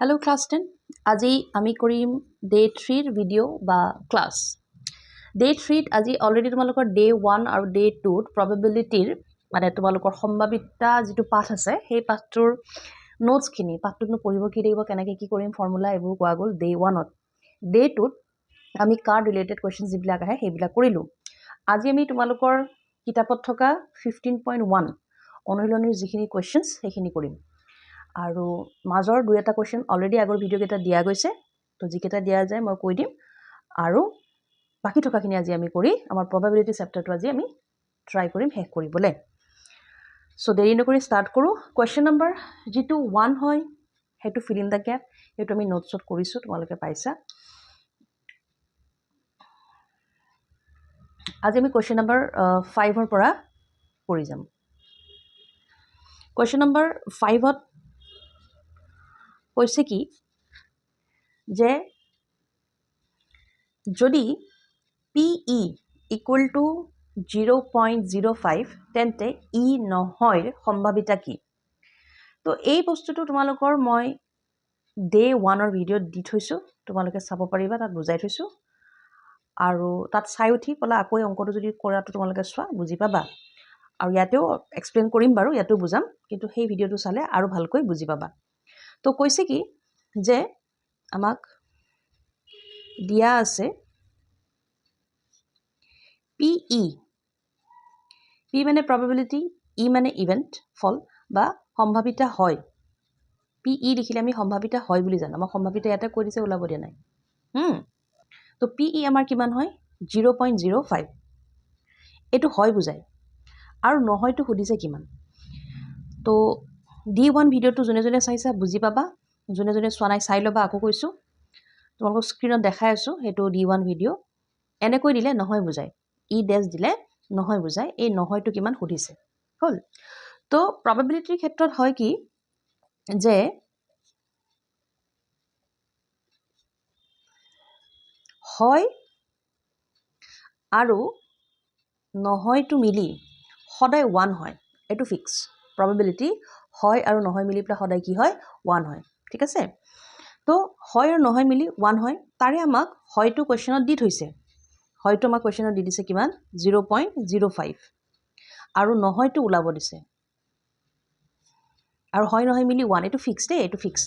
Hello class ten আজি আমি কৰিম ডে থ্ৰীৰ ভিডিঅ' বা ক্লাছ ডে থ্ৰীত আজি অলৰেডি তোমালোকৰ ডে ওৱান আৰু ডে টুত প্ৰবেবিলিটিৰ মানে তোমালোকৰ সম্ভাৱিতা যিটো পাঠ আছে, সেই পাঠটোৰ নোটছখিনি পাঠটোতনো পঢ়িব কি লাগিব, কেনেকৈ কি কৰিম ফৰ্মুলা এইবোৰ কোৱা গ'ল ডে ওৱানত ডে টুত আমি কাৰ ৰিলেটেড কুৱেশ্যন যিবিলাক আহে, সেইবিলাক কৰিলোঁ। আজি আমি তোমালোকৰ কিতাপত থকা ফিফটিন পইণ্ট ওৱান অনুশীলনীৰ যিখিনি কুৱেশ্যনছ সেইখিনি কৰিম। আৰু মাজৰ দুই এটা কুৱেশ্যন অলৰেডি আগৰ ভিডিঅ'কেইটা দিয়া গৈছে তো যিকেইটা দিয়া যায় মই কৈ দিম। আৰু বাকী থকাখিনি আজি আমি কৰি আমাৰ প্ৰবাবিলিটি চেপ্টাৰটো আজি আমি ট্ৰাই কৰিম শেষ কৰিবলৈ। চ' দেৰি নকৰি ষ্টাৰ্ট কৰোঁ। কুৱেশ্যন নম্বৰ যিটো ওৱান হয় সেইটো ফিল ইন দ্য গেপ সেইটো আমি নোটছত কৰিছোঁ তোমালোকে পাইছা। আজি আমি কুৱেশ্যন নম্বৰ ফাইভৰ পৰা কৰি যাম। কুৱেশ্যন নম্বৰ ফাইভত কৈছে কি? যে যদি P E equal to zero' point zero' five তেন্তে ই নহয়ৰ সম্ভাৱিতা কি? তো এই বস্তুটো তোমালোকৰ মই ডে ওৱানৰ ভিডিঅ'ত দি থৈছোঁ। তোমালোকে চাব পাৰিবা, তাত বুজাই থৈছোঁ। আৰু তাত চাই উঠি পেলাই আকৌ অংকটো যদি কৰাটো তোমালোকে চোৱা, বুজি পাবা। আৰু ইয়াতেও এক্সপ্লেইন কৰিম বাৰু, ইয়াতো বুজাম। কিন্তু সেই ভিডিঅ'টো চালে আৰু ভালকৈ বুজি পাবা। তো কৈছে কি যে আমাক দিয়া আছে পি ই পি মানে প্ৰবেবিলিটি ই মানে ইভেণ্ট ফল বা সম্ভাৱিতা হয়। পি ই লিখিলে আমি সম্ভাৱিতা হয় বুলি জানো। আমাক সম্ভাৱিতা ইয়াতে কৈ দিছে, ওলাব দিয়া নাই। তো পি ই আমাৰ কিমান হয়? জিৰ' পইণ্ট জিৰ' ফাইভ এইটো হয় বুজায়। আৰু নহয়তো সুধিছে কিমান? তো ডি ওৱান ভিডিঅ'টো যোনে যোনে চাইছা বুজি পাবা, যোনে যোনে চোৱা নাই চাই ল'বা আকৌ কৈছোঁ। তোমালোকক স্ক্ৰীণত দেখাই আছোঁ, সেইটো ডি ওৱান ভিডিঅ' এনেকৈ দিলে নহয় বুজায় ই ডেছ দিলে নহয় বুজায় এই নহয়টো কিমান সুধিছে। হ'ল। তো প্ৰবেবিলিটিৰ ক্ষেত্ৰত হয় কি, যে হয় আৰু নহয়টো মিলি সদায় ওৱান হয়, এইটো ফিক্স প্ৰবেবিলিটি হয় আৰু নহয় মিলি পেলাই সদায় কি হয়? ওৱান হয়। ঠিক আছে? তো হয় আৰু নহয় মিলি ওৱান হয়। তাৰে আমাক হয়টো কুৱেশ্যনত দি থৈছে। হয়তো আমাক কুৱেশ্যনত দি দিছে কিমান? জিৰ' পইণ্ট জিৰ' ফাইভ আৰু নহয়তো ওলাব দিছে। আৰু হয় নহয় মিলি ওৱান এইটো ফিক্স দেই এইটো ফিক্স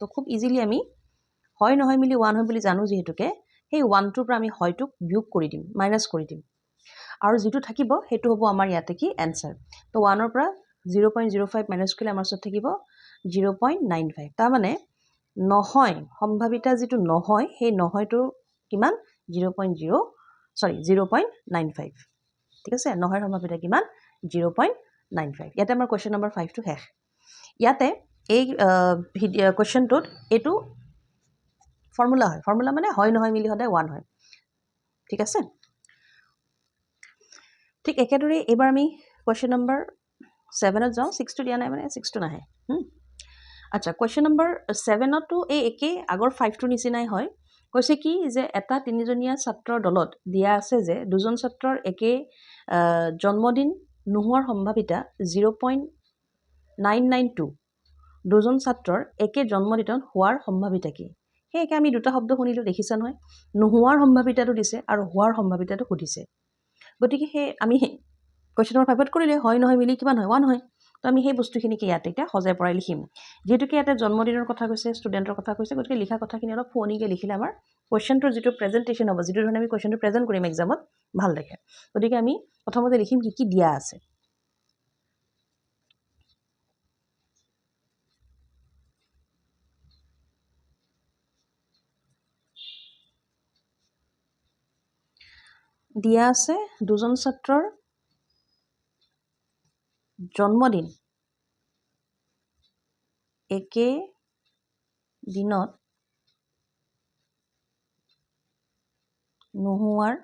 তো খুব ইজিলি আমি হয় নহয় মিলি ওৱান হয় বুলি জানো যিহেতুকে সেই ওৱানটোৰ পৰা আমি হয়টোক বিয়োগ কৰি দিম মাইনাছ কৰি দিম। আৰু যিটো থাকিব সেইটো হ'ব আমাৰ ইয়াতে কি? এনচাৰ তো ওৱানৰ পৰা zero' point zero' five minus কৰিলে আমাৰ ওচৰত থাকিব জিৰ' পইণ্ট নাইন ফাইভ তাৰমানে নহয় সম্ভাৱিতা যিটো নহয় সেই নহয়টো কিমান? Zero' point zero' sorry zero' point nine five ঠিক আছে? নহয় সম্ভাৱিতা কিমান? জিৰ' পইণ্ট নাইন ফাইভ ইয়াতে আমাৰ কুৱেশ্যন নম্বৰ ফাইভটো শেষ। ইয়াতে এই কুৱেশ্যনটোত এইটো ফৰ্মুলা হয়। ফৰ্মুলা মানে হয় নহয় মিলি সদায় ওৱান হয়। ঠিক আছে? ঠিক একেদৰে এইবাৰ আমি কুৱেশ্যন নম্বৰ ছেভেনত যাওঁ ছিক্সটো দিয়া নাই মানে ছিক্সটো নাহে। আচ্ছা কুৱেশ্যন নম্বৰ ছেভেনতো এই একেই আগৰ ফাইভটোৰ নিচিনাই হয়। কৈছে কি যে এটা তিনিজনীয়া ছাত্ৰৰ দলত দিয়া আছে যে দুজন ছাত্ৰৰ একে জন্মদিন নোহোৱাৰ সম্ভাৱিতা zero' point nine nine two দুজন ছাত্ৰৰ একে জন্মদিনত হোৱাৰ সম্ভাৱিতা কি? সেই একে আমি দুটা শব্দ শুনিলোঁ দেখিছা নহয়? নোহোৱাৰ সম্ভাৱিতাটো দিছে আৰু হোৱাৰ সম্ভাৱিতাটো সুধিছে। গতিকে সেই আমি কুৱেশ্যন নম্বৰ ফাইভত কৰিলে হয় নহয় মিলি কিমান হয় ওৱান হয় তো আমি সেই বস্তুখিনিকে ইয়াতে এতিয়া সজাই পৰাই লিখিম। যিহেতুকে ইয়াতে জন্মদিনৰ কথা কৈছে ষ্টুডেণ্টৰ কথা কৈছে গতিকে লিখা কথাখিনি অলপ শুৱনিকৈ লিখিলে আমাৰ কুৱেশ্যনটোৰ যিটো প্ৰেজেণ্টেশ্যন হ'ব যিটো ধৰণে আমি কুৱেশ্যনটো প্ৰেজেণ্ট কৰিম এক্সামত ভাল দেখে। গতিকে আমি প্ৰথমতে লিখিম কি কি দিয়া আছে। দিয়া আছে দুজন ছাত্ৰৰ জন্মদিন। একে দিনত নোহোৱাৰ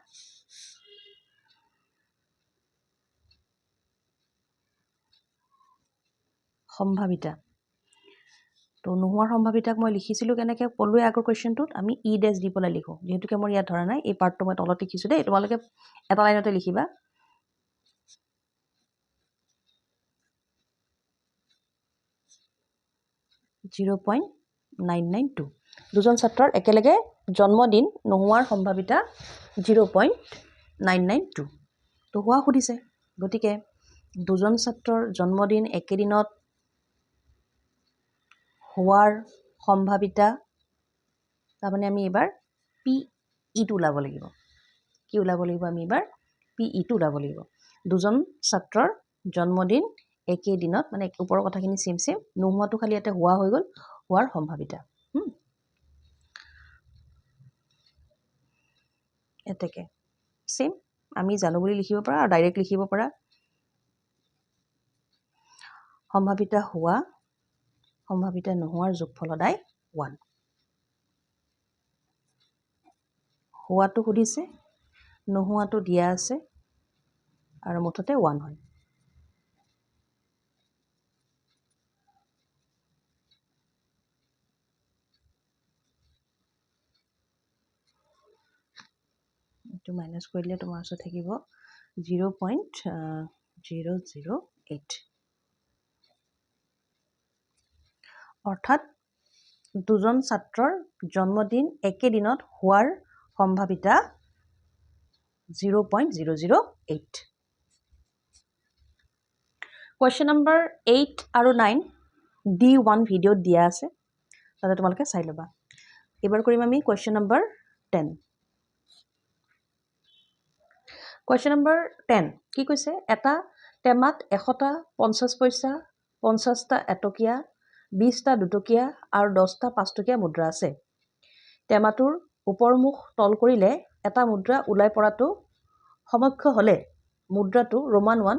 সম্ভাৱিতা। তো নোহোৱাৰ সম্ভাৱিতাক মই লিখিছিলোঁ কেনেকৈ ক'লোৱে আগৰ কুৱেশ্যনটোত, আমি ই ডেছ দি পেলাই লিখোঁ। যিহেতুকে মোৰ ইয়াত ধৰা নাই, এই পাৰ্টটো মই তলত লিখিছোঁ দেই, তোমালোকে এটা লাইনতে লিখিবা। Zero' point nine nine two দুজন ছাত্ৰৰ একেলগে জন্মদিন নোহোৱাৰ সম্ভাৱিতা zero' point nine nine two তো হোৱা সুধিছে গতিকে দুজন ছাত্ৰৰ জন্মদিন একেদিনত হোৱাৰ সম্ভাৱিতা তাৰমানে আমি এইবাৰ পি ইটো ওলাব লাগিব। কি ওলাব লাগিব আমি এইবাৰ পি ইটো ওলাব লাগিব। দুজন ছাত্ৰৰ জন্মদিন একেদিনত মানে ওপৰৰ কথাখিনি ছেম ছেম নোহোৱাটো খালি ইয়াতে হোৱা হৈ গ'ল হোৱাৰ সম্ভাৱিতা। এতেকে। ছেম আমি জানো বুলি লিখিব পাৰা আৰু ডাইৰেক্ট লিখিব পাৰা। সম্ভাৱিতা হোৱা সম্ভাৱিতা নোহোৱাৰ যোগফল সদায় ওৱান হোৱাটো সুধিছে নোহোৱাটো দিয়া আছে আৰু মুঠতে ওৱান হয়। এইটো মাইনাছ কৰি দিলে তোমাৰ ওচৰত থাকিব zero' point zero' zero' eight অৰ্থাৎ দুজন ছাত্ৰৰ জন্মদিন একেদিনত হোৱাৰ সম্ভাৱিতা zero' point zero' zero' eight question number eight আৰু নাইন ডি ওৱান ভিডিঅ'ত দিয়া আছে তাতে তোমালোকে চাই ল'বা। এইবাৰ কৰিম আমি question number ten question number ten কি কৈছে? এটা টেমাত এশটা পঞ্চাছ পইচা পঞ্চাছটা এটকীয়া বিছটা দুটকীয়া আৰু দহটা পাঁচটকীয়া মুদ্ৰা আছে। টেমাটোৰ ওপৰমুখ তল কৰিলে এটা মুদ্ৰা ওলাই পৰাটো সমক্ষ হ'লে মুদ্ৰাটো ৰোমান ওৱান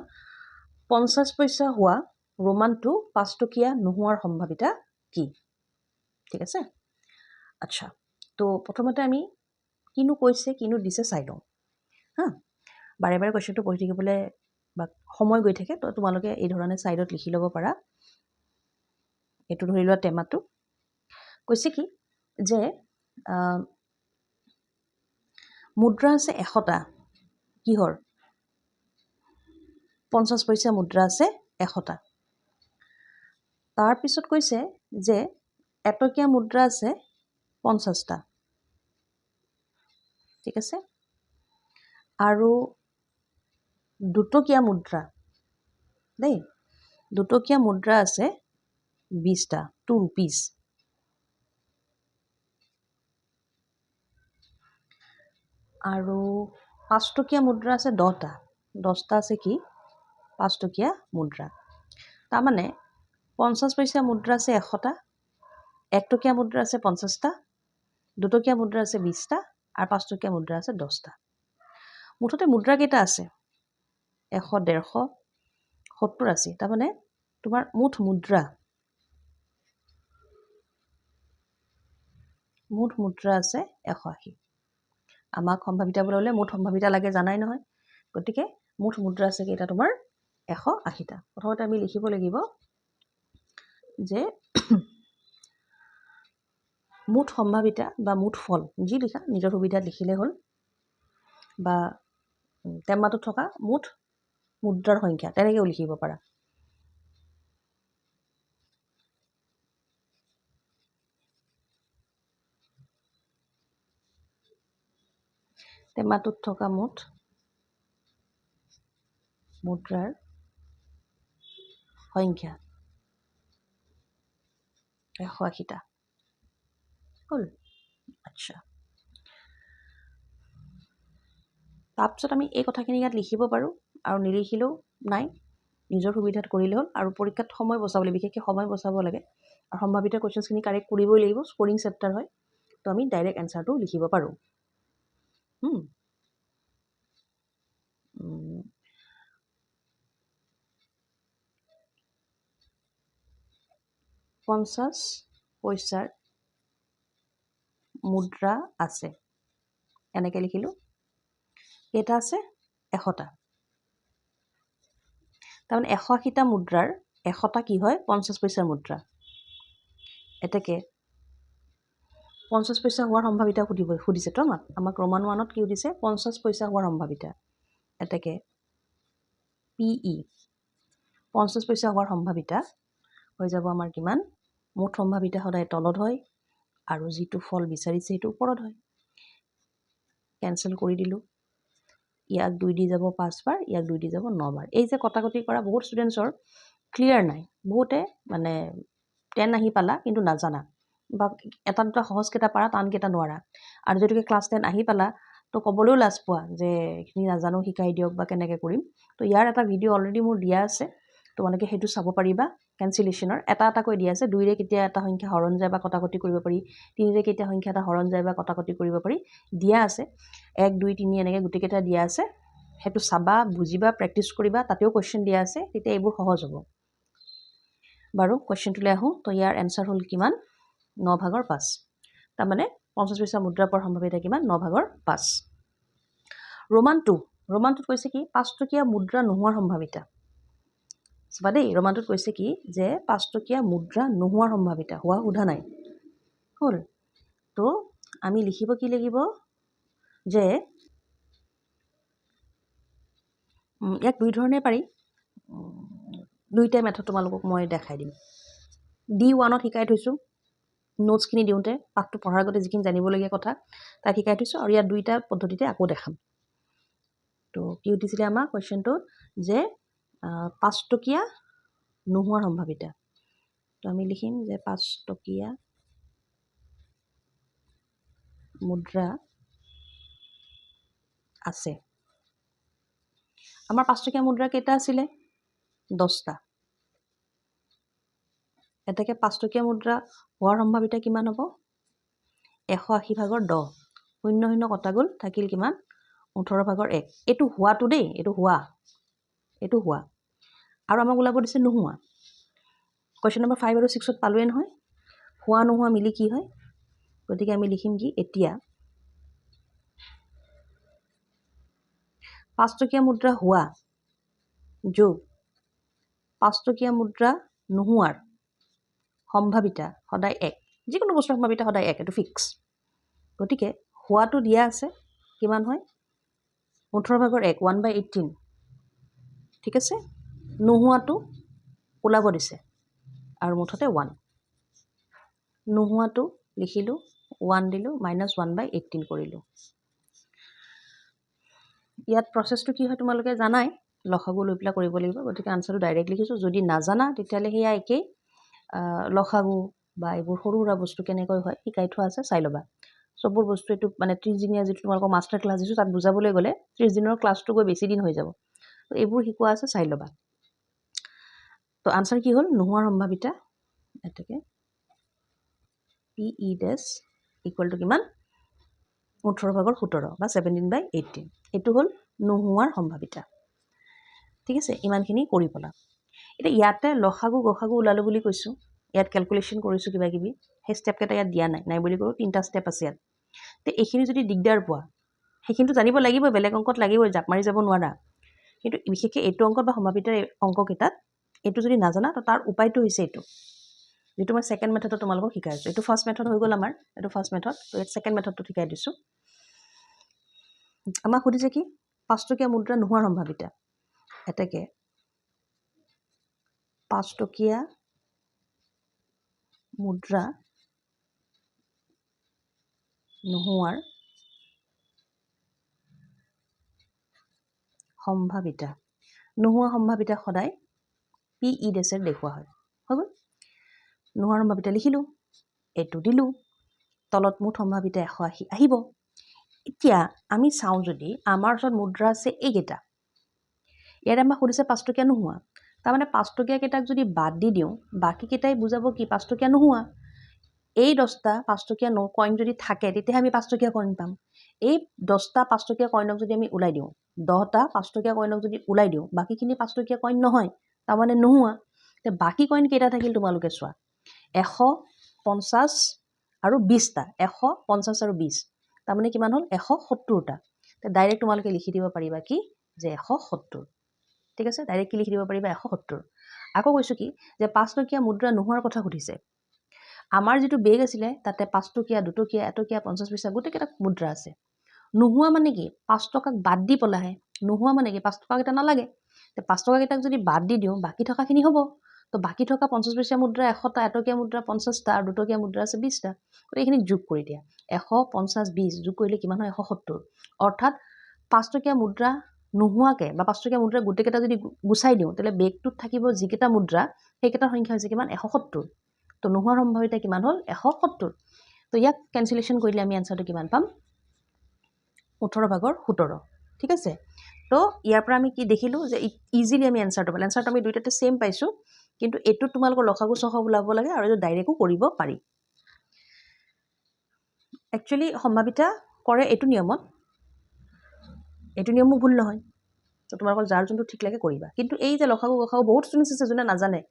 পঞ্চাছ পইচা হোৱা ৰোমানটো পাঁচটকীয়া নোহোৱাৰ সম্ভাৱিতা কি? ঠিক আছে? আচ্ছা তো প্ৰথমতে আমি কিনো কৈছে কিনো দিছে চাই লওঁ। হা? বাৰে বাৰে কুৱেশ্যনটো পঢ়ি থাকিবলৈ বা সময় গৈ থাকে তো তোমালোকে এই ধৰণে ছাইডত লিখি ল'ব পাৰা। এইটো ধৰি লোৱা টেমাটো কৈছে কি যে মুদ্ৰা আছে এশটা কিহৰ? পঞ্চাছ পইচা মুদ্ৰা আছে এশটা। তাৰপিছত কৈছে যে এটকীয়া মুদ্ৰা আছে পঞ্চাছটা ঠিক আছে? আৰু দুটকীয়া মুদ্ৰা, দেই। দুটকীয়া মুদ্ৰা আছে বিছটা টু ৰুপিজ আৰু পাঁচটকীয়া মুদ্ৰা আছে দহটা। দহটা আছে কি? পাঁচটকীয়া মুদ্ৰা। তাৰমানে পঞ্চাছ পইচা মুদ্ৰা আছে এশটা, একটকীয়া মুদ্ৰা আছে পঞ্চাছটা, দুটকীয়া মুদ্ৰা আছে বিছটা আৰু পাঁচটকীয়া মুদ্ৰা আছে দহটা। মুঠতে মুদ্ৰা কেইটা আছে। এশ ডেৰশ সত্তৰ আশী। তাৰমানে তোমাৰ মুঠ মুদ্ৰা। মুঠ মুদ্ৰা আছে এশ আশী। আমাক সম্ভাৱিতা বুলিবলৈ মুঠ সম্ভাৱিতা লাগে জানাই নহয়। গতিকে মুঠ মুদ্ৰা আছে কেইটা তোমাৰ এশ আশীটা। প্ৰথমতে আমি লিখিব লাগিব যে মুঠ সম্ভাৱিতা বা মুঠ ফল যি লিখা নিজৰ সুবিধাত লিখিলে হ'ল। বা টেমাটোত থকা মুঠ মুদ্ৰাৰ সংখ্যা তেনেকৈও লিখিব পাৰা। টেমাটোত থকা মুঠ মুদ্ৰাৰ সংখ্যা এশ আশীটা। হ'ল? আচ্ছা। তাৰপিছত আমি এই কথাখিনি ইয়াত লিখিব পাৰোঁ। আৰু নিলিখিলেও নাই। নিজৰ সুবিধাত কৰিলে হ'ল আৰু পৰীক্ষাত সময় বচাবলৈ বিশেষকৈ সময় বচাব লাগে আৰু সম্ভাৱিত কুৱেশ্যনছখিনি কাৰেক্ট কৰিবই লাগিব স্ক'ৰিং চেপ্টাৰ হয় তো আমি ডাইৰেক্ট এনচাৰটো লিখিব পাৰোঁ। পঞ্চাছ পইচাৰ মুদ্ৰা আছে। এনেকৈ লিখিলোঁ। কেইটা আছে? এশটা। তাৰমানে এশ আশীটা মুদ্ৰাৰ এশটা কি হয়? পঞ্চাছ পইচাৰ মুদ্ৰা। এতেকে পঞ্চাছ পইচা হোৱাৰ সম্ভাৱিতা সুধিব সুধিছেতো আমাক। আমাক ৰোমান ওৱানত কি সুধিছে? পঞ্চাছ পইচা হোৱাৰ সম্ভাৱিতা। এতেকে পি ই পঞ্চাছ পইচা হোৱাৰ সম্ভাৱিতা হৈ যাব আমাৰ কিমান? মুঠ সম্ভাৱিতা সদায় তলত হয় আৰু যিটো ফল বিচাৰিছে সেইটো ওপৰত হয়। কেঞ্চেল কৰি দিলোঁ। ইয়াক দুই দি যাব পাঁচবাৰ ইয়াক দুই দি যাব নবাৰ। এই যে কটাকটি কৰা বহুত ষ্টুডেণ্টছৰ ক্লিয়াৰ নাই। বহুতে মানে টেন আহি পালা কিন্তু নাজানা। বা এটা দুটা সহজকেইটা পাৰা টানকেইটা নোৱাৰা। আৰু যিহেতুকে ক্লাছ টেন আহি পালা তো ক'বলৈও লাজ পোৱা যে এইখিনি নাজানো শিকাই দিয়ক বা কেনেকৈ কৰিম। তো ইয়াৰ এটা ভিডিঅ' অলৰেডি মোৰ দিয়া আছে। তোমালোকে সেইটো চাব পাৰিবা। কেঞ্চেলেশ্যনৰ এটা এটাকৈ দিয়া আছে। দুইৰে কেতিয়া এটা সংখ্যা হৰণ যায় বা কটাকটি কৰিব পাৰি তিনিৰে কেতিয়া সংখ্যা এটা হৰণ যায় বা কটাকটি কৰিব পাৰি দিয়া আছে। এক দুই তিনি এনেকৈ গোটেইকেইটা দিয়া আছে। সেইটো চাবা বুজিবা প্ৰেক্টিচ কৰিবা তাতেও কুৱেশ্যন দিয়া আছে তেতিয়া এইবোৰ সহজ হ'ব। বাৰু কুৱেশ্যনটোলৈ আহোঁ। তো ইয়াৰ এনচাৰ হ'ল কিমান? ন ভাগৰ পাঁচ। তাৰমানে পঞ্চাছ পইচা মুদ্ৰা পোৱাৰ সম্ভাৱিতা কিমান? ন ভাগৰ পাঁচ। ৰোমান টু ৰোমানটোত কৈছে কি পাঁচটকীয়া মুদ্ৰা নোহোৱাৰ সম্ভাৱিতা চাবা দেই ৰোমানটোত কৈছে কি যে পাঁচটকীয়া মুদ্ৰা নোহোৱাৰ সম্ভাৱিতা হোৱা সোধা নাই। হ'ল। তো আমি লিখিব কি লাগিব? যে ইয়াক দুই ধৰণে পাৰি। দুইটাই মেথড তোমালোকক মই দেখাই দিম। ডি ওৱানত শিকাই থৈছোঁ। নোটছখিনি দিওঁতে পাঠটো পঢ়াৰ আগতে যিখিনি জানিবলগীয়া কথা তাক শিকাই থৈছোঁ আৰু ইয়াত দুইটা পদ্ধতিতে আকৌ দেখাম। তো কি সুধিছিলে আমাক কুৱেশ্যনটোত যে পাঁচটকীয়া নোহোৱাৰ সম্ভাৱিতা। তো আমি লিখিম যে পাঁচটকীয়া মুদ্ৰা আছে। আমাৰ পাঁচটকীয়া মুদ্ৰা কেইটা আছিলে? দহটা। এতেকে পাঁচটকীয়া মুদ্ৰা হোৱাৰ সম্ভাৱিতা কিমান হ'ব? এশ আশী ভাগৰ দহ। শূন্য শূন্য কটা গ'ল থাকিল কিমান? ওঠৰ ভাগৰ এক। এইটো হোৱাটো দেই এইটো হোৱা। এইটো হোৱা। আৰু আমাক ওলাব দিছে নোহোৱা। কুৱেশ্যন নম্বৰ ফাইভ আৰু ছিক্সত পালোৱে নহয়। হোৱা নোহোৱা মিলি কি হয়? গতিকে আমি লিখিম কি? এতিয়া। পাঁচটকীয়া মুদ্ৰা হোৱা। যোগ পাঁচটকীয়া মুদ্ৰা নোহোৱাৰ সম্ভাৱিতা সদায় এক। যিকোনো বস্তুৰ সম্ভাৱিতা সদায় এক, এইটো ফিক্স গতিকে হোৱাটো দিয়া আছে। কিমান হয়? ওঠৰ ভাগৰ এক ওৱান বাই এইটিন ঠিক আছে? নোহোৱাটো ওলাব দিছে। আৰু মুঠতে ওৱান নোহোৱাটো লিখিলোঁ ওৱান দিলোঁ মাইনাছ ওৱান বাই এইটিন কৰিলোঁ। ইয়াত প্ৰচেছটো কি হয় তোমালোকে জানাই? লসাগু লৈ পেলাই কৰিব লাগিব গতিকে আনচাৰটো ডাইৰেক্ট লিখিছোঁ। যদি নাজানা তেতিয়াহ'লে সেয়া একেই। লসাগু বা এইবোৰ সৰু সুৰা বস্তু কেনেকৈ হয় শিকাই থোৱা আছে চাই ল'বা। চববোৰ বস্তু এইটো মানে ত্ৰিছদিনীয়া যিটো তোমালোকক মাষ্টাৰ ক্লাছ দিছোঁ তাত বুজাবলৈ গ'লে ত্ৰিছ দিনৰ ক্লাছটো গৈ বেছি দিন হৈ যাব। এইবোৰ শিকোৱা আছে চাই ল'বা। তো আনচাৰ কি হ'ল? নোহোৱাৰ সম্ভাৱিতা এতেকে P E dash equal to কিমান? ওঠৰ ভাগৰ সোতৰ বা ছেভেণ্টিন বাই এইটিন এইটো হ'ল নোহোৱাৰ সম্ভাৱিতা ঠিক আছে ইমানখিনি কৰি পেলা এতিয়া ইয়াতে লসাগু গসাগু ওলালোঁ বুলি কৈছোঁ। ইয়াত কেলকুলেশ্যন কৰিছোঁ কিবা কিবি সেই ষ্টেপকেইটা ইয়াত দিয়া নাই। নাই বুলি কৰোঁ তিনিটা ষ্টেপ আছে ইয়াত। তে এইখিনি যদি দিগদাৰ পোৱা সেইখিনিতো জানিব লাগিব বেলেগ অংকত লাগিবই জাপ মাৰি যাব নোৱাৰা। কিন্তু বিশেষকৈ এইটো অংকত বা সম্ভাৱিতাৰ অংককেইটাত এইটো যদি নাজানা তো তাৰ উপায়টো হৈছে এইটো। যিটো মই ছেকেণ্ড মেথডত তোমালোকক শিকাই আছোঁ। এইটো ফাৰ্ষ্ট মেথড হৈ গ'ল আমাৰ এইটো ফাৰ্ষ্ট মেথড তো ইয়াত ছেকেণ্ড মেথডটো শিকাই দিছোঁ। আমাক সুধিছে কি পাঁচটকীয়া মুদ্ৰা নোহোৱাৰ সম্ভাৱিতা। এতেকে পাঁচটকীয়া মুদ্ৰা নোহোৱাৰ সম্ভাৱিতা। নোহোৱা সম্ভাৱিতা সদায় পি ই ডেছেৰে দেখুওৱা হয়। হৈ গ'ল? নোহোৱাৰ সম্ভাৱিতা লিখিলোঁ, এইটো দিলোঁ, তলত মুঠ সম্ভাৱিতা এশ আশী আহিব। এতিয়া আমি চাওঁ যদি আমাৰ ওচৰত মুদ্ৰা আছে এইকেইটা। ইয়াত আমাক সুধিছে পাঁচটকীয়া নোহোৱা। তাৰমানে পাঁচটকীয়াকেইটাক যদি বাদ দি দিওঁ বাকীকেইটাই বুজাব কি পাঁচটকীয়া নোহোৱা? এই দহটা পাঁচটকীয়া ন কইন যদি থাকে, তেতিয়াহে আমি পাঁচটকীয়া কইন পাম। এই দহটা পাঁচটকীয়া কইনক যদি আমি ওলাই দিওঁ দহটা পাঁচটকীয়া কইনক যদি ওলাই দিওঁ, বাকীখিনি পাঁচটকীয়া কইন নহয় তাৰমানে নোহোৱা। এতিয়া বাকী কইন কেইটা থাকিল তোমালোকে চোৱা। এশ পঞ্চাছ আৰু বিছটা এশ পঞ্চাছ আৰু বিছ তাৰমানে কিমান হ'ল? এশ সত্তৰটা। ডাইৰেক্ট তোমালোকে লিখি দিব পাৰিবা কি? যে এশ সত্তৰ। ঠিক আছে? ডাইৰেক্ট কি লিখি দিব পাৰিবা? এশ সত্তৰ। আকৌ কৈছোঁ কি? যে পাঁচটকীয়া মুদ্ৰা নোহোৱাৰ কথা সুধিছে। আমাৰ যিটো বেগ আছিলে, তাতে পাঁচটকীয়া দুটকীয়া, এটকীয়া, পঞ্চাছ পইচা গোটেইকেইটা মুদ্ৰা আছে। নোহোৱা মানে কি? পাঁচ টকাক বাদ দি পেলাইহে। নোহোৱা মানে কি? পাঁচ টকাকেইটা নালাগে। পাঁচ টকাকেইটাক যদি বাদ দি দিওঁ, বাকী থকাখিনি হ'ব। তো বাকী থকা পঞ্চাছ পইচা মুদ্ৰা এশটা এটকীয়া মুদ্ৰা, পঞ্চাছটা, আৰু দুটকীয়া মুদ্ৰা আছে বিছটা গতিকে এইখিনি যোগ কৰি দিয়া। এশ, পঞ্চাছ বিছ যোগ কৰিলে কিমান হয়? এশ সত্তৰ। অৰ্থাৎ পাঁচটকীয়া মুদ্ৰা নোহোৱাকৈ বা পাঁচটকীয়া মুদ্ৰা গোটেইকেইটা যদি গুচাই দিওঁ তেতিয়াহ'লে বেগটোত থাকিব যিকেইটা মুদ্ৰা সেইকেইটাৰ সংখ্যা হৈছে কিমান? এশ সত্তৰ। তো নোহোৱাৰ সম্ভাৱিতা কিমান হ'ল? এশ সত্তৰ। তো ইয়াক কেঞ্চেলেশ্যন কৰিলে আমি এনচাৰটো কিমান পাম? ওঠৰ ভাগৰ সোতৰ ঠিক আছে? তো ইয়াৰ পৰা আমি কি দেখিলোঁ যে ইজিলি আমি এনচাৰটো পালোঁ এনচাৰটো আমি দুইটাতে ছেইম পাইছোঁ কিন্তু এইটোত তোমালোকৰ লসাগু চসাগু ওলাব লাগে আৰু এইটো ডাইৰেক্টো কৰিব পাৰি। একচুৱেলি সম্ভাৱিতা কৰে এইটো নিয়মত। এইটো নিয়মো ভুল নহয়। তো তোমালোকৰ যাৰ যোনটো ঠিক লাগে কৰিবা। কিন্তু এই যে লসাগু গসাগু বহুত ষ্টুডেণ্টছ আছে যোনে নাজানে।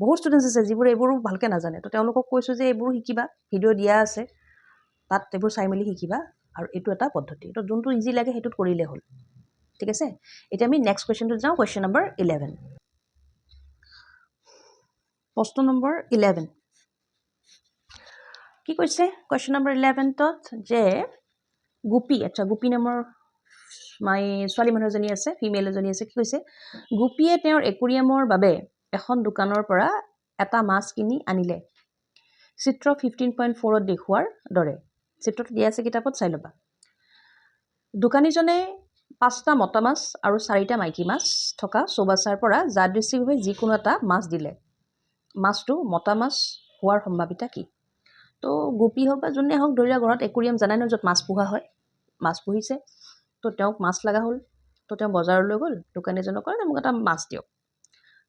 বহুত ষ্টুডেণ্টছ আছে যিবোৰে এইবোৰো ভালকৈ নাজানে। তো তেওঁলোকক কৈছোঁ যে এইবোৰ শিকিবা ভিডিঅ' দিয়া আছে। তাত এইবোৰ চাই মেলি শিকিবা। আৰু এইটো এটা পদ্ধতি। তো যোনটো ইজি লাগে, সেইটোত কৰিলে হ'ল। ঠিক আছে? এতিয়া আমি নেক্সট কুৱেশ্যনটোত যাওঁ কুৱেশ্যন নম্বৰ ইলেভেন প্ৰশ্ন নম্বৰ ইলেভেন কি কৈছে? কুৱেশ্যন নম্বৰ ইলেভেনটোত যে, গোপী আচ্ছা গোপী নামৰ মাই, ছোৱালী মানুহ এজনী আছে ফিমেল এজনী আছে, কি কৈছে? গোপীয়ে তেওঁৰ একুৰিয়ামৰ বাবে এখন দোকানৰ পৰা এটা মাছ কিনি আনিলে। চিত্ৰ ফিফটিন পইণ্ট ফ'ৰত দেখুওৱাৰ দৰে। চিত্ৰটো দিয়া আছে কিতাপত চাই ল'বা। দোকানীজনে পাঁচটা মতা মাছ আৰু চাৰিটা মাইকী মাছ থকা চৌবাচাৰ পৰা যাদৃচ্ছিকভাৱে যিকোনো এটা মাছ দিলে। মাছটো মতা মাছ হোৱাৰ সম্ভাৱিতা কি? তো গোপী হওক বা যোনে হওক ধৰি লোৱা ঘৰত একুৰিয়াম জানাই নহয় য'ত মাছ পোহা হয় মাছ পুহিছে তো তেওঁক মাছ লগা হ'ল তো তেওঁ বজাৰলৈ গ'ল দোকানীজনক ক'লে মোক এটা মাছ দিয়ক।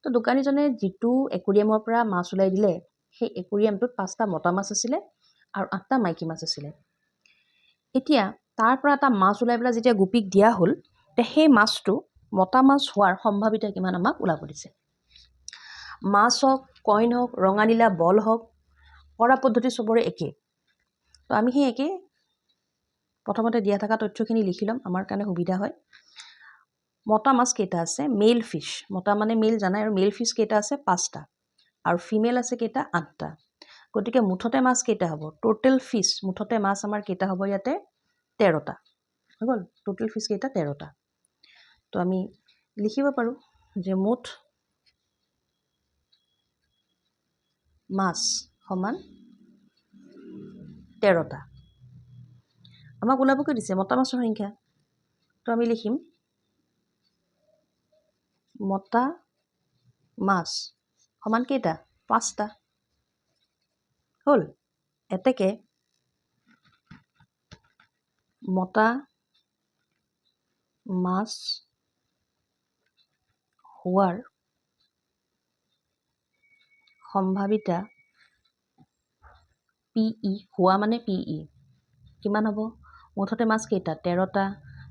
তো দোকানীজনে যিটো একুৰিয়ামৰ পৰা মাছ ওলাই দিলে সেই একুৰিয়ামটোত পাঁচটা মতা মাছ আছিলে আৰু আঠটা মাইকী মাছ আছিলে। এতিয়া তাৰ পৰা এটা মাছ ওলাই পেলাই যেতিয়া গোপীক দিয়া হ'ল, তে সেই মাছটো মতা মাছ হোৱাৰ সম্ভাৱিতা কিমান আমাক ওলাব দিছে। মাছ হওক, কইন হওক ৰঙানীলা বল হওক কৰা পদ্ধতি চবৰে একেই। তো আমি সেই একেই। প্ৰথমতে দিয়া থকা তথ্যখিনি লিখি ল'ম, আমাৰ কাৰণে সুবিধা হয়। মতা মাছ কেইটা আছে? মেল ফিছ মতা মানে মেল জানাই আৰু মেল ফিছ কেইটা আছে পাঁচটা। আৰু ফিমেল আছে কেইটা আঠটা। গতিকে মুঠতে মাছ কেইটা হ'ব? টোটেল ফিছ মুঠতে মাছ আমাৰ কেইটা হ'ব ইয়াতে? তেৰটা। হৈ গ'ল? টোটেল ফিছ কেইটা? তেৰটা। তো আমি লিখিব পাৰোঁ যে মুঠ মাছ সমান তেৰটা। আমাক ওলাবকৈ দিছে? মতা মাছৰ সংখ্যা। তো আমি লিখিম। মতা মাছ সমান কেইটা? পাঁচটা। হ'ল, এতেকে মতা মাছ হোৱাৰ সম্ভাৱিতা পি ই হোৱা মানে পি ই কিমান হ'ব? মুঠতে মাছ কেইটা? তেৰটা।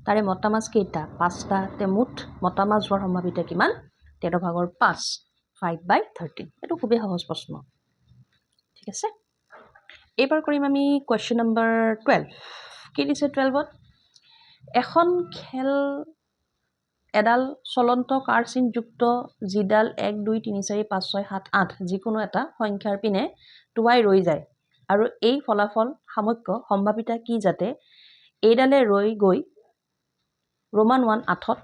তাৰে মতা মাছ কেইটা? পাঁচটা। তে মুঠ মতা মাছ হোৱাৰ সম্ভাৱিতা কিমান? তেৰ ভাগৰ পাঁচ ফাইভ বাই থাৰ্টিন এইটো খুবেই সহজ প্ৰশ্ন। ঠিক আছে? এইবাৰ কৰিম আমি কুৱেশ্যন নম্বৰ টুৱেলভ কি দিছে টুৱেলভত এখন খেল এডাল চলন্ত কাৰ চিনযুক্ত যিডাল এক দুই তিনি চাৰি পাঁচ ছয় সাত আঠ যিকোনো এটা সংখ্যাৰ পিনে টোৱাই ৰৈ যায়। আৰু এই ফলাফল সামগ্য সম্ভাৱিতা কি যাতে এইডালে ৰৈ গৈ ৰোমান ওৱান আঠত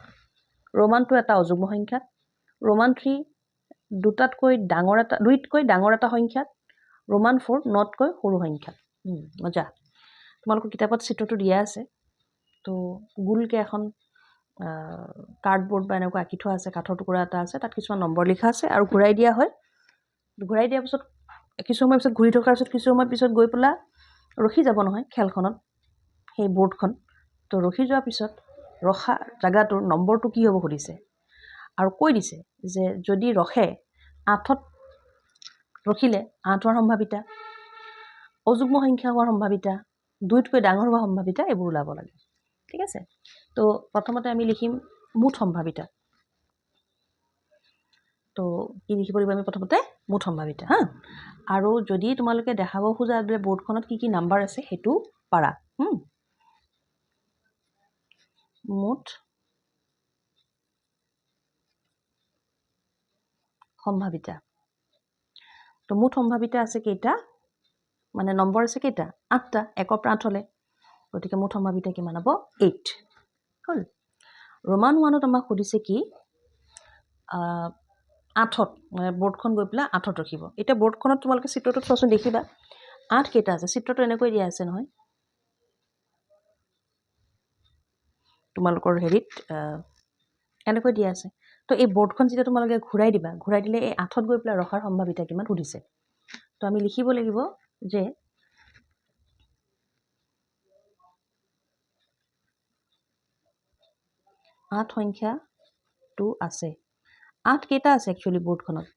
ৰোমান টু এটা অযুগ্ম সংখ্যাত ৰোমান থ্ৰী দুটাতকৈ ডাঙৰ এটা দুইতকৈ ডাঙৰ এটা সংখ্যাত ৰোমান ফ'ৰ নতকৈ সৰু সংখ্যাত উম, মজা। তোমালোকৰ কিতাপত চিত্ৰটো দিয়া আছে। তো গোলকৈ এখন কাৰ্ডবৰ্ড বা এনেকুৱা আঁকি থোৱা আছে কাঠৰ টুকুৰা এটা আছে তাত কিছুমান নম্বৰ লিখা আছে আৰু ঘূৰাই দিয়া হয়। ঘূৰাই দিয়াৰ পিছত কিছু সময় পিছত ঘূৰি থকাৰ পিছত কিছু সময় পিছত গৈ পেলাই ৰখি যাব নহয় খেলখনত সেই বৰ্ডখন। তো ৰখি যোৱাৰ পিছত ৰখা জেগাটোৰ নম্বৰটো কি হ'ব সুধিছে। আৰু কৈ দিছে যে যদি ৰখে আঠত ৰখিলে আঠ হোৱাৰ সম্ভাৱিতা অযুগ্ম সংখ্যা হোৱাৰ সম্ভাৱিতা দুইতকৈ ডাঙৰ হোৱাৰ সম্ভাৱিতা এইবোৰ ওলাব লাগে। ঠিক আছে? তো প্ৰথমতে আমি লিখিম মুঠ সম্ভাৱিতা। তো কি লিখিব লাগিব আমি প্ৰথমতে? মুঠ সম্ভাৱিতা হা? আৰু যদি তোমালোকে দেখাব খোজা যে বৰ্ডখনত কি কি নাম্বাৰ আছে সেইটো পাৰা। মুঠ সম্ভাৱিতা। তো মুঠ সম্ভাৱিতা আছে কেইটা? মানে নম্বৰ আছে কেইটা? আঠটা একৰ পৰা আঠলৈ। গতিকে মুঠ সম্ভাৱিতা কিমান হ'ব? এইট হ'ল। ৰোমান ওৱানত আমাক সুধিছে কি? আঠত মানে বৰ্ডখন গৈ পেলাই আঠত ৰখিব। এতিয়া বৰ্ডখনত তোমালোকে চিত্ৰটোত চোৱাচোন দেখিবা। আঠ কেইটা আছে? চিত্ৰটো এনেকৈ দিয়া আছে নহয়। তোমালোকৰ হেৰিত এনেকৈ দিয়া আছে। তো এই বৰ্ডখন যেতিয়া তোমালোকে ঘূৰাই দিবা, ঘূৰাই দিলে এই আঠত গৈ পেলাই ৰখাৰ সম্ভাৱিতা কিমান সুধিছে? তো আমি লিখিব লাগিব যে আঠ সংখ্যাটো আছে। আঠ কেইটা আছে একচুৱেলি বৰ্ডখনত?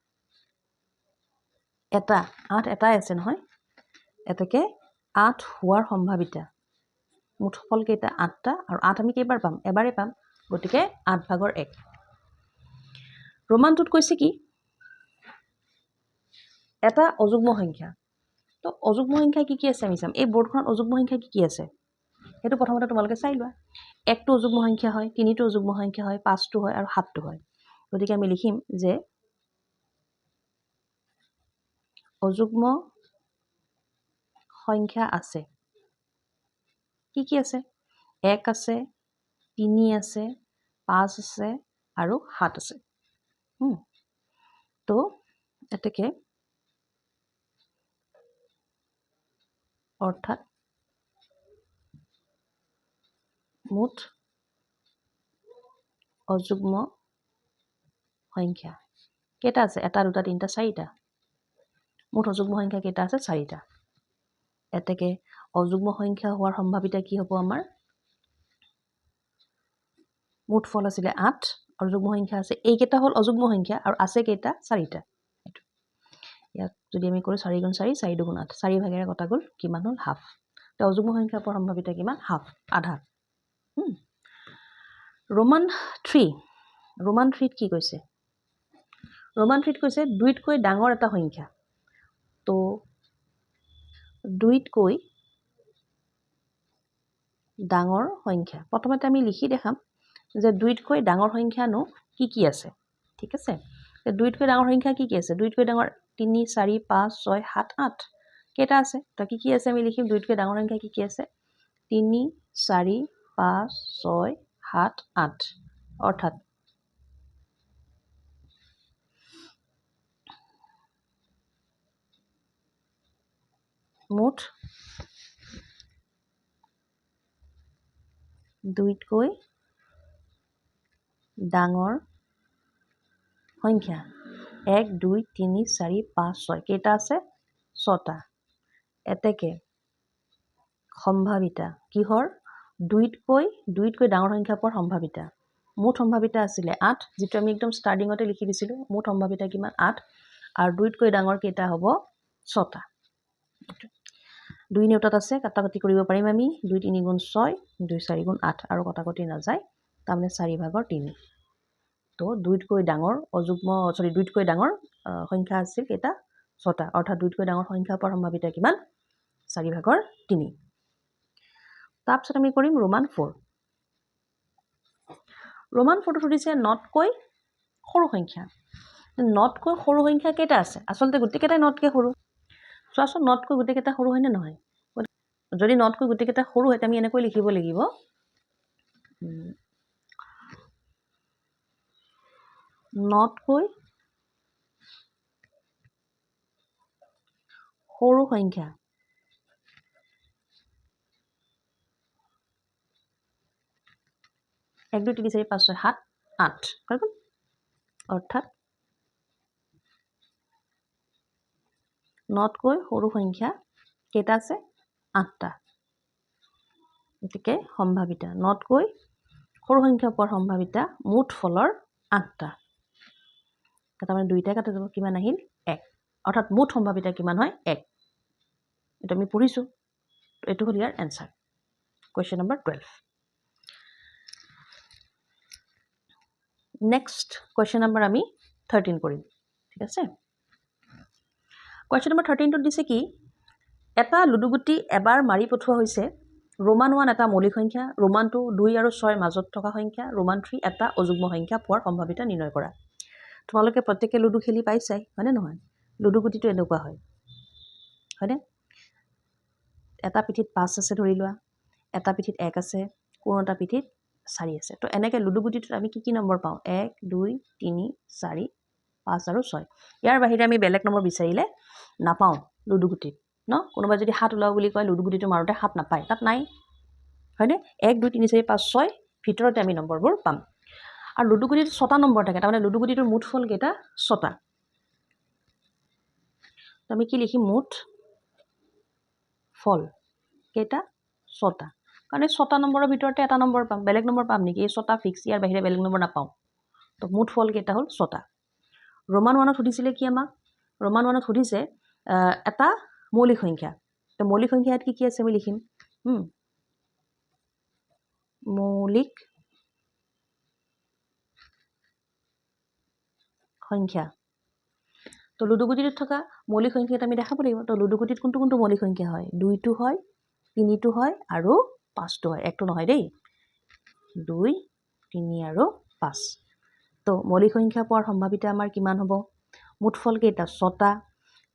এটা, আঠ এটাই আছে নহয়? এটাকে আঠ হোৱাৰ সম্ভাৱিতা মুঠ ফল কেইটা? আঠটা। আৰু আঠ আমি কেইবাৰ পাম? এবাৰেই পাম। গতিকে আঠ ভাগৰ এক। ৰোমানটোত কৈছে কি? এটা অযুগ্ম সংখ্যা। তো অযুগ্ম সংখ্যা কি কি আছে আমি চাম। এই বৰ্ডখনত অযুগ্ম সংখ্যা কি কি আছে? সেইটো প্ৰথমতে তোমালোকে চাই লোৱা। একটো অযুগ্ম সংখ্যা হয়, তিনিটো অযুগ্ম সংখ্যা হয়, পাঁচটো হয় আৰু সাতটো হয়। গতিকে আমি লিখিম যে অযুগ্ম সংখ্যা আছে। কি কি আছে? এক আছে, তিনি আছে, পাঁচ আছে আৰু সাত আছে। তো এতেকে অৰ্থাৎ মুঠ অযুগ্ম সংখ্যা কেইটা আছে? এটা দুটা, তিনিটা, চাৰিটা। মুঠ অযুগ্ম সংখ্যা কেইটা আছে? চাৰিটা। এতেকে অযুগ্ম সংখ্যা হোৱাৰ সম্ভাৱিতা কি হ'ব আমাৰ? মুঠ ফল আছিলে আঠ। অযুগ্ম সংখ্যা আছে। এইকেইটা হ'ল অযুগ্ম সংখ্যা আৰু আছে কেইটা? চাৰিটা। এইটো। ইয়াক যদি আমি কৰোঁ চাৰি গুণ চাৰি চাৰি দুগুণ আঠ। চাৰি ভাগেৰে কটা গ'ল কিমান হ'ল? হাফ। এতিয়া অযুগ্ম সংখ্যা পোৱাৰ সম্ভাৱিতা কিমান? হাফ। আধা। Roman three. ৰোমান থ্ৰীত কি কৈছে? ৰোমান থ্ৰীত কৈছে দুইতকৈ ডাঙৰ এটা সংখ্যা। তো দুইতকৈ ডাঙৰ সংখ্যা। প্ৰথমতে আমি লিখি দেখাম। যে দুইতকৈ ডাঙৰ সংখ্যানো কি কি আছে? ঠিক আছে? দুইতকৈ ডাঙৰ সংখ্যা কি কি আছে? দুইতকৈ ডাঙৰ তিনি, চাৰি, পাঁচ, ছয়, সাত, আঠ কেইটা আছে? তো কি কি আছে আমি লিখিম? দুইতকৈ ডাঙৰ সংখ্যা কি কি আছে? তিনি, চাৰি, পাঁচ, ছয়, সাত, আঠ। অৰ্থাৎ মুঠ দুইতকৈ ডাঙৰ সংখ্যা। এক দুই তিনি চাৰি পাঁচ ছয় কেইটা আছে? ছটা। এতেকে সম্ভাৱিতা। কিহৰ? দুইতকৈ দুইতকৈ ডাঙৰ সংখ্যা পোৱাৰ সম্ভাৱিতা। মুঠ সম্ভাৱিতা আছিলে আঠ যিটো আমি একদম ষ্টাৰ্টিঙতে লিখি দিছিলোঁ। মুঠ সম্ভাৱিতা কিমান? আঠ। আৰু দুইতকৈ ডাঙৰ কেইটা হ'ব? ছটা। দুই নেউতাত আছে কাটাকাটি কৰিব পাৰিম আমি। দুই তিনি গুণ ছয় দুই চাৰি গুণ আঠ। আৰু কটাকটি নাযায়। তাৰমানে চাৰি ভাগৰ তিনি তো দুইতকৈ ডাঙৰ অযুগ্ম চৰি দুইতকৈ ডাঙৰ সংখ্যা আছিল কেইটা ছটা। অৰ্থাৎ দুইতকৈ ডাঙৰ সংখ্যা পোৱাৰ সম্ভাৱিতা কিমান? চাৰি ভাগৰ তিনি। তাৰপিছত আমি কৰিম ৰোমান ফ'ৰ ৰোমান ফ'ৰটো সুধিছে নতকৈ সৰু সংখ্যা। নতকৈ সৰু সংখ্যা কেইটা আছে? আচলতে গোটেইকেইটাই নতকৈ সৰু। চোৱাচোন নতকৈ গোটেইকেইটা সৰু হয়নে নহয়? যদি নতকৈ গোটেইকেইটা সৰু হয় আমি এনেকৈ লিখিব লাগিব নতকৈ সৰু সংখ্যা। এক দুই তিনি চাৰি পাঁচ ছয় সাত আঠ। হৈ গ'ল? অৰ্থাৎ নতকৈ সৰু সংখ্যা কেইটা আছে? আঠটা। গতিকে সম্ভাৱিতা। নতকৈ সৰু সংখ্যা পোৱাৰ সম্ভাৱিতা মুঠ ফলৰ আঠটা। তাৰমানে দুইটাই কাটি যাব কিমান আহিল? এক। অৰ্থাৎ মুঠ সম্ভাৱিতা কিমান হয়? এক। এইটো আমি পঢ়িছোঁ। এইটো হ'ল ইয়াৰ answer question number twelve next question number আমি থাৰ্টিন কৰিম। ঠিক আছে? কুৱেশ্যন নম্বৰ থাৰ্টিনটোত দিছে কি? এটা লুডুগুটি এবাৰ মাৰি পঠোৱা হৈছে। ৰোমান ওৱান এটা মৌলিক সংখ্যা। ৰোমান টু দুই আৰু ছয়ৰ মাজত থকা সংখ্যা। ৰোমান থ্ৰী এটা অযুগ্ম সংখ্যা পোৱাৰ সম্ভাৱিতা নিৰ্ণয় কৰা। তোমালোকে প্ৰত্যেকে লুডু খেলি পাইছাই হয়নে নহয়? লুডু গুটিটো এনেকুৱা হয়। হয়নে? এটা পিঠিত পাঁচ আছে ধৰি লোৱা এটা পিঠিত এক আছে কোনো এটা পিঠিত চাৰি আছে। তো এনেকৈ লুডু গুটিটোত আমি কি কি নম্বৰ পাওঁ? এক দুই তিনি চাৰি পাঁচ আৰু ছয়। ইয়াৰ বাহিৰে আমি বেলেগ নম্বৰ বিচাৰিলে নাপাওঁ লুডুগুটিত ন? কোনোবাই যদি সাত ওলাওঁ বুলি কয় লুডুগুটিটো মাৰোঁতে সাত নাপায় তাত নাই। হয়নে? এক দুই তিনি চাৰি পাঁচ ছয় ভিতৰতে আমি নম্বৰবোৰ পাম। আৰু লুডুগুটিত ছটা নম্বৰ থাকে তাৰমানে লুডুগুটিটোৰ মুঠ ফল কেইটা ছটা। আমি কি লিখিম মুঠ ফল কেইটা ছটা। কাৰণ ছটা নম্বৰৰ ভিতৰতে এটা নম্বৰ পাম, বেলেগ নম্বৰ পাম নেকি? এই ছটা ফিক্স ইয়াৰ বাহিৰে বেলেগ নম্বৰ নাপাওঁ। তো মুঠ ফল কেইটা হ'ল ছটা। ৰোমান ওৱানত সুধিছিলে কি আমাক? ৰোমান ওৱানত সুধিছে এটা মৌলিক সংখ্যা। তো মৌলিক সংখ্যা ইয়াত কি কি আছে আমি লিখিম? মৌলিক সংখ্যা। তো লুডুগুটিটোত থকা মৌলিক সংখ্যাত আমি দেখাব লাগিব। তো লুডুগুটিত কোনটো কোনটো মৌলিক সংখ্যা হয়? দুইটো হয়, তিনিটো হয় আৰু পাঁচটো হয়। একটো নহয় দেই। দুই, তিনি আৰু পাঁচ। তো মৌলিক সংখ্যা পোৱাৰ সম্ভাৱিতা আমাৰ কিমান হ'ব? মুঠ ফল কেইটা? ছটা।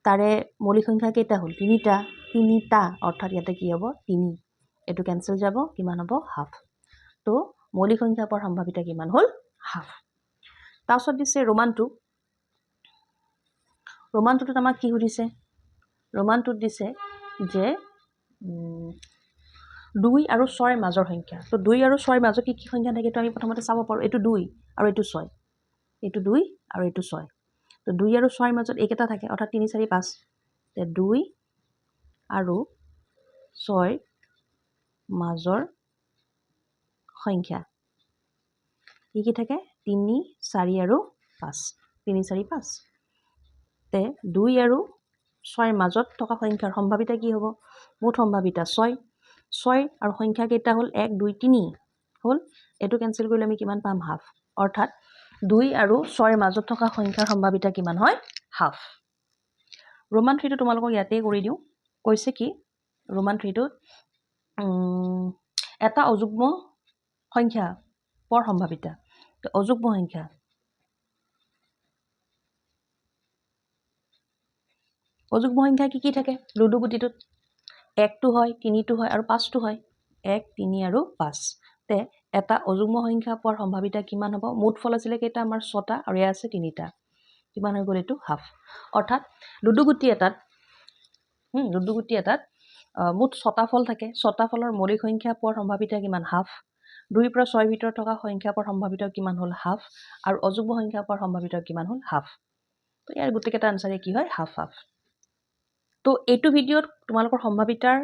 তাৰে মৌলিক সংখ্যা কেইটা হ'ল? তিনিটা। তিনিটা, অৰ্থাৎ ইয়াতে কি হ'ব? তিনি। এইটো কেঞ্চেল যাব। কিমান হ'ব? হাফ তো মৌলিক সংখ্যা পোৱাৰ সম্ভাৱিতা কিমান হ'ল? হাফ তাৰপিছত দিছে ৰোমানটো। ৰোমানটোত আমাক কি সুধিছে? ৰোমানটোত দিছে যে দুই আৰু ছয়ৰ মাজৰ সংখ্যা। তো দুই আৰু ছয়ৰ মাজত কি কি সংখ্যা থাকে এইটো আমি প্ৰথমতে চাব পাৰোঁ। এইটো দুই আৰু এইটো ছয়। এইটো দুই আৰু এইটো ছয়। তো দুই আৰু ছয়ৰ মাজত এইকেইটা থাকে অৰ্থাৎ তিনি চাৰি পাঁচ। দুই আৰু ছয় মাজৰ সংখ্যা। কি কি থাকে? তিনি চাৰি আৰু পাঁচ। তিনি চাৰি পাঁচ। তে দুই আৰু ছয়ৰ মাজত থকা সংখ্যাৰ সম্ভাৱিতা কি হ'ব? মুঠ সম্ভাৱিতা ছয়। ছয় আৰু সংখ্যা কেইটা হ'ল এক দুই তিনি। হ'ল এইটো কেঞ্চেল কৰিলে আমি কিমান পাম? হাফ অৰ্থাৎ দুই আৰু ছয়ৰ মাজত থকা সংখ্যাৰ সম্ভাৱিতা কিমান হয়? হাফ ৰোমান থ্ৰীটো তোমালোকক ইয়াতেই কৰি দিওঁ। কৈছে কি ৰোমান থ্ৰীটোত এটা অযুগ্ম সংখ্যা পৰ সম্ভাৱিতা। অযুগ্ম সংখ্যা অযুগ্ম সংখ্যা কি কি থাকে লুডু গুটিটোত একটো হয় তিনিটো হয় আৰু পাঁচটো হয় এক তিনি আৰু পাঁচ তে এটা অযুগ্ম সংখ্যা পোৱাৰ সম্ভাৱিতা কিমান হ'ব মুঠ ফল আছিলে কেইটা আমাৰ ছটা আৰু এয়া আছে তিনিটা কিমান হৈ গ'ল এইটো হাফ অৰ্থাৎ লুডু গুটি এটাত লুডু গুটি এটাত মুঠ ছটা ফল থাকে ছটা ফলৰ মৌলিক সংখ্যা পোৱাৰ সম্ভাৱিতা কিমান হাফ দুইৰ পৰা ছয়ৰ ভিতৰত থকা সংখ্যা পোৱাৰ সম্ভাৱিতা কিমান হ'ল হাফ আৰু অযুগ্ম সংখ্যা পোৱাৰ সম্ভাৱিতা কিমান হ'ল হাফ। তো ইয়াৰ গোটেইকেইটা আনচাৰে কি হয়? Half half. তো এইটো ভিডিঅ'ত তোমালোকৰ সম্ভাৱিতাৰ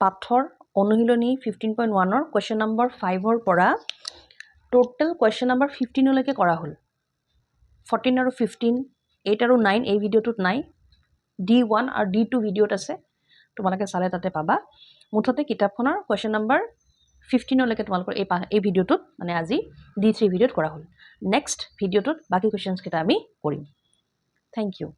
পাঠৰ অনুশীলনী ফিফটিন পইণ্ট ওৱানৰ কুৱেশ্যন নম্বৰ ফাইভৰ পৰা টোটেল কুৱেশ্যন নম্বৰ ফিফটিনলৈকে কৰা হ'ল। ফৰ্টিন আৰু ফিফটিন এইট আৰু নাইন এই ভিডিঅ'টোত নাই। ডি ওৱান আৰু ডি টু ভিডিঅ'ত আছে। তোমালোকে চালে তাতে পাবা। মুঠতে কিতাপখনৰ কুৱেশ্যন নম্বৰ ফিফটিনলৈকে তোমালোকৰ এই এই ভিডিঅ'টোত মানে আজি ডি থ্ৰী ভিডিঅ'ত কৰা হ'ল। নেক্সট ভিডিঅ'টোত বাকী কুৱেশ্যনছকেইটা আমি কৰিম। Thank U